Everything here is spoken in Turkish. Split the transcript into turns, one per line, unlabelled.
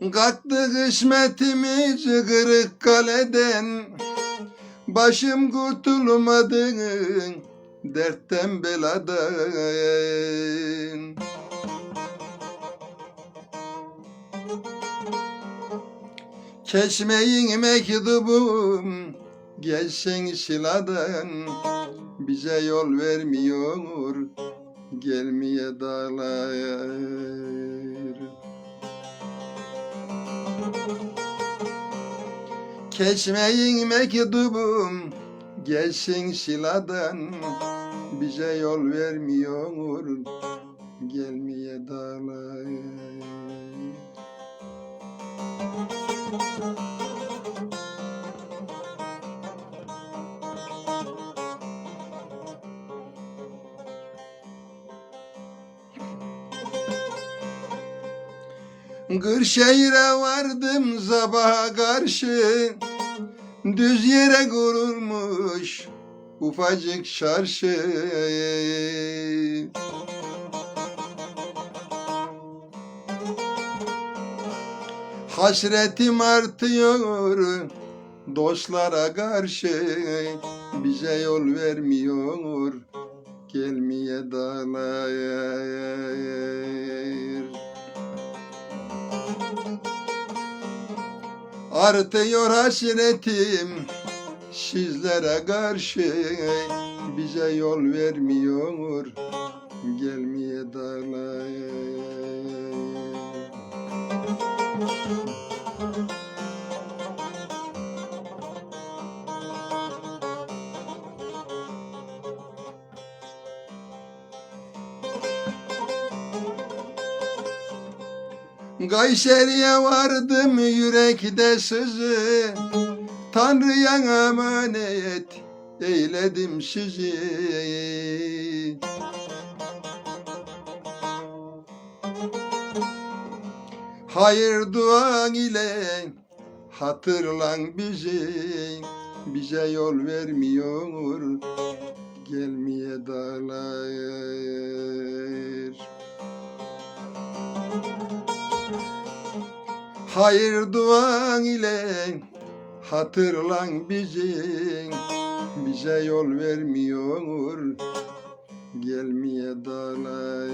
Kalktı kısmetimiz kırık kaleden Başım kurtulmadı dertten beladan. Keşmeyin mektubum gelsin şiladan. Bize yol vermiyor gelmeye dağlar Keşmeyin mektubum. Gelsin şiladan. Bize yol vermiyor. Gelmeye dağlar Kırşehir'e vardım sabaha karşı. Düz yere kurulmuş ufacık çarşı. Hasretim artıyor dostlara karşı. Bize yol vermiyor gelmeye dağlar Artıyor hasretim sizlere karşı Bize yol vermiyor. Gelmeye dağlar Kayseri'ye vardım yürekte sızı. Tanrı'ya emanet eyledim sizi. Hayır duan ile hatırlan bizi. Bize yol vermiyor gelmeye dağlar Hayır duan ile hatırlan bizi. Bize yol vermiyor gelmeye dağlar